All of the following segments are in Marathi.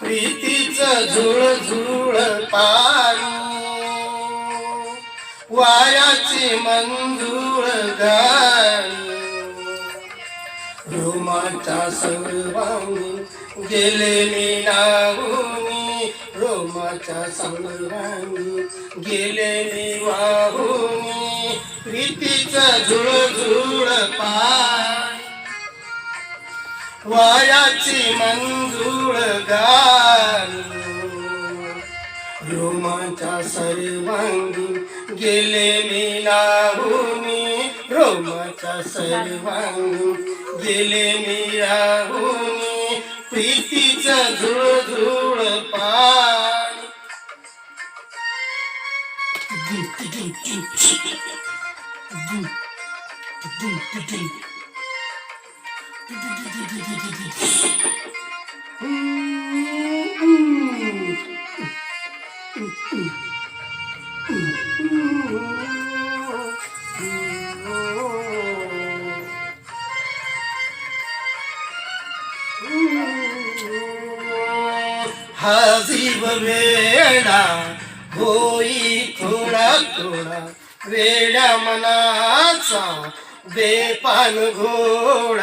प्रीतीच झुळ झुळ पारू वायाची मंजूळ गाणी रोमाच्या सर्वांनी गेले मी नाहुनी रोमाच्या सर्वांनी गेले मी वाहुनी. प्रीतीच झुळ झुळ पारू वायाची मंजूळ गाणी रोमाच्या सर्वांगी गेले मी नाहुनी रोमाच्या सर्वांगी गेले मी राहुनी प्रीतीचं झुळ झुळ पाणी ಹಸಿವ ಬೇಡ ಹೋಯಿ ಥೋಡ ಥೋಡ ಬೇಡ ಮನಾಸ ಬೇಪಾನ ಘೋಡ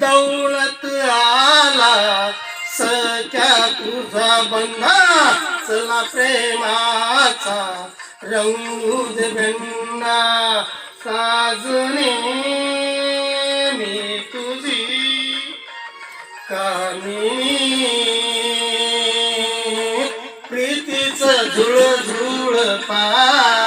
दौलत आला सख्या तुझा बंधा चला प्रेमाचा रंगूद गन्ना साजने मी तुझी कानी प्रीतीच झुळ झुळ पा